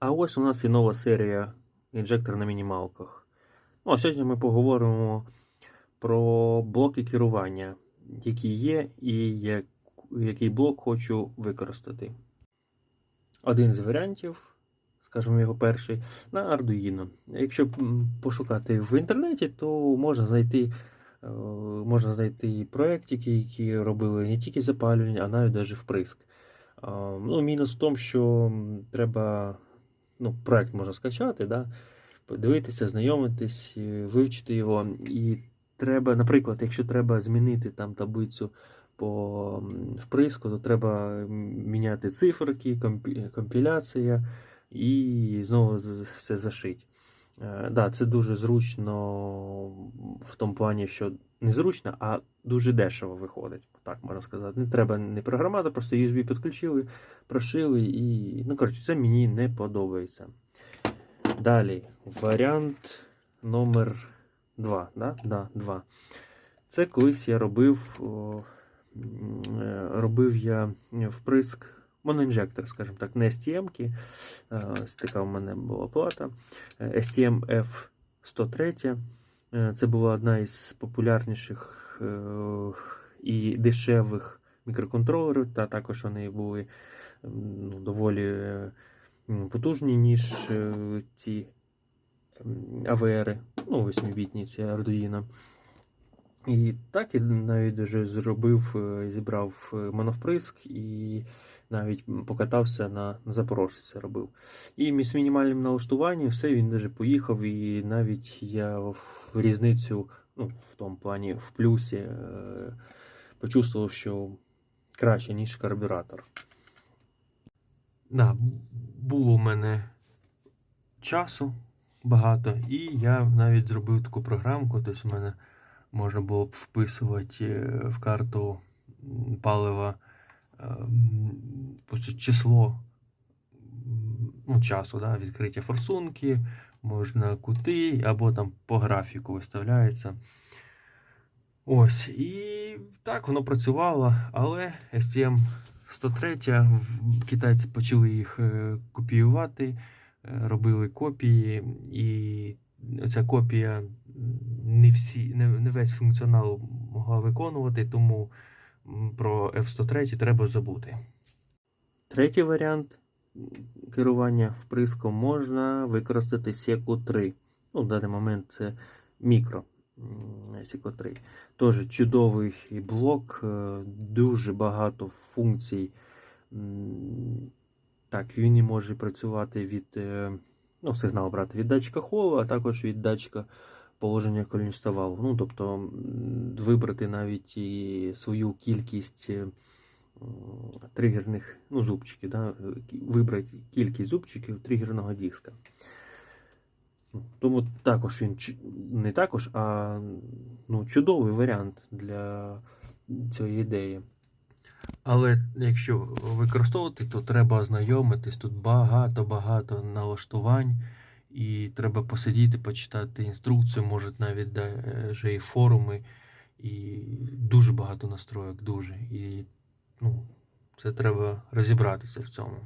А ось у нас і нова серія інжектор на мінімалках. Ну, а сьогодні ми поговоримо про блоки керування, які є, і як, який блок хочу використати. Один з варіантів, скажімо, його перший, на Arduino. Якщо пошукати в інтернеті, то можна знайти, е, можна знайти проєктики, які робили не тільки запалювання, а навіть навіть вприск. А, Ну, мінус в тому, що треба ну, проект можна скачати, да? подивитися, знайомитись, е, вивчити його. І треба, наприклад, якщо треба змінити там таблицю по вприску, то треба міняти циферки, компіляція і знову все зашить. Е, Да, це дуже зручно в тому плані, що не зручно, а дуже дешево виходить. Так можна сказати. Не треба не програмати, просто USB підключили, прошили і. Ну, коротше, це мені не подобається. Далі, варіант номер 2. Да? Да, 2. Це колись я робив. Е, робив я вприск моноінжектор, скажімо так, не STM-ки. Е, Ось така в мене була плата. Е, STM F103. Е, Це була одна із популярніших е, і дешевих мікроконтролерів, та також вони були ну, доволі потужні, ніж ці АВР, ну, 8-бітні ці Arduino. І так я навіть вже зробив, зібрав моновприск і навіть покатався на, на Запорожці робив. І з мінімальним налаштуванням все, він даже поїхав, і навіть я в різницю, ну, в тому плані, в плюсі, е, почувствував, що краще, ніж карбюратор. Да, було у мене часу багато, і я навіть зробив таку програмку, тобто у мене можна було б вписувати е, в карту палива просто число ну, часу, да, відкриття форсунки, можна кути, або там по графіку виставляється. Ось, і так воно працювало, але STM 103 китайці почали їх е, копіювати, е, робили копії, і ця копія не, всі, не, не весь функціонал могла виконувати, тому про F103 треба забути. Третій варіант керування вприском можна використати Seco 3. Ну, в даний момент це мікро Seco 3. Теж чудовий блок, е, дуже багато функцій. Так, він і може працювати від е, ну, сигнал брати від датчика холу, а також від датчика положення колінчаста. Ну, тобто вибрати навіть і свою кількість е, тригерних ну, зубчиків, да? е, вибрати кількість зубчиків тригерного диска. Тому також він не також, а ну, чудовий варіант для цієї ідеї. Але якщо використовувати, то треба ознайомитись. Тут багато-багато налаштувань, і треба посидіти, почитати інструкцію, може навіть даже і форуми, і дуже багато настроєк, дуже. І ну, це треба розібратися в цьому.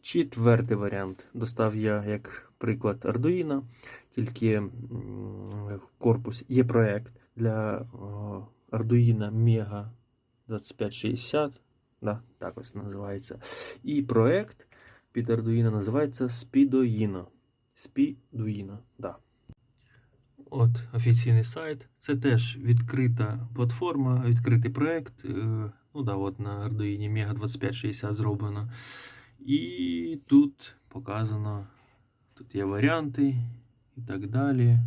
Четвертий варіант. Достав я як приклад Arduino, тільки корпусі є проект для Arduino Mega 2560. Да, так ось називається. І проект під Arduino називається Speedoino. Speedoino, да. От офіційний сайт. Це теж відкрита платформа, відкритий проект. е, Ну да, от на Arduino Mega 2560 зроблено. І тут показано, тут є варіанти і так далі.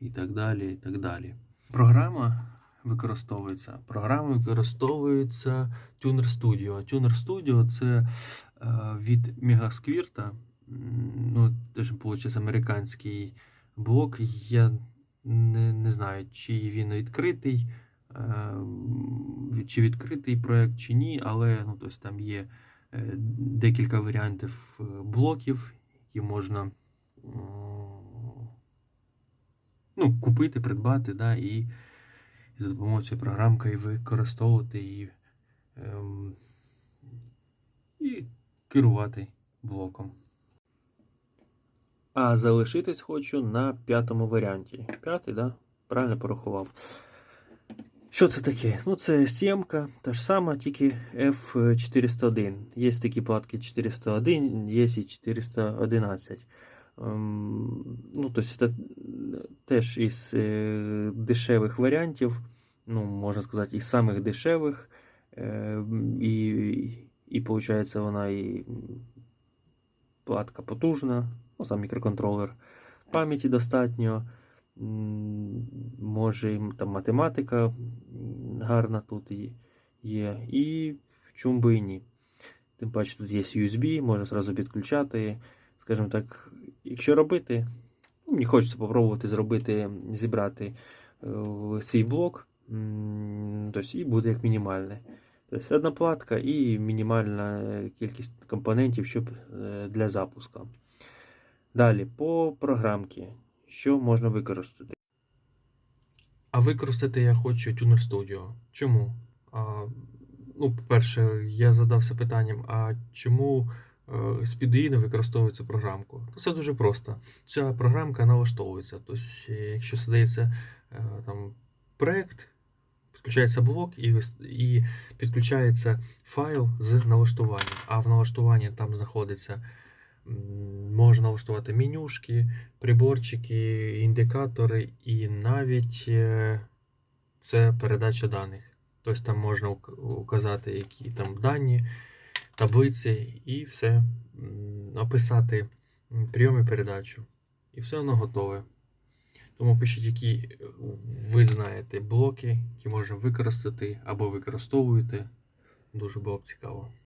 І так далі, і так далі. Програма використовується. Програма використовується Tuner Studio. Tuner Studio це е, від Megasquirt. Ну, теж, виходить, американський блок. Я не, не знаю, чи він відкритий, е, чи відкритий проект, чи ні, але ну, тобто, там є е, декілька варіантів е, блоків, які можна ну, купити, придбати, да, і за допомогою цієї програмки використовувати і, ем, і керувати блоком. А залишитись хочу на п'ятому варіанті. П'ятий, да? Правильно порахував. Що це таке? Ну, це сімка, та ж сама, тільки F401. Є такі платки 401, є і 411. Ем, ну, тобто це теж із е, дешевих варіантів, ну, можна сказати, із самих дешевих. Е, і, і, виходить, вона і платка потужна, ну, сам мікроконтролер. Пам'яті достатньо. Може, там математика гарна тут є. І чому би і ні. Тим паче тут є USB, можна зразу підключати. Скажімо так, якщо робити, ну, мені хочеться спробувати зробити, зібрати е, свій блок, тобто і буде як мінімальне. Тобто одна платка і мінімальна е, кількість компонентів щоб, е, для запуску. Далі, по програмці, що можна використати? А використати я хочу Tuner Studio. Чому? А, ну, по-перше, я задався питанням, а чому е, з PDE не використовує цю програмку? Це дуже просто. Ця програмка налаштовується. Тобто, е, якщо сидається е, там проект, підключається блок і, і підключається файл з налаштуванням. А в налаштуванні там знаходиться, можна налаштувати менюшки, приборчики, індикатори і навіть е, це передача даних. Тобто там можна указати, які там дані, таблиці і все описати прийом і передачу. І все воно готове. Тому пишіть, які ви знаєте блоки, які можна використати або використовуєте. Дуже було б цікаво.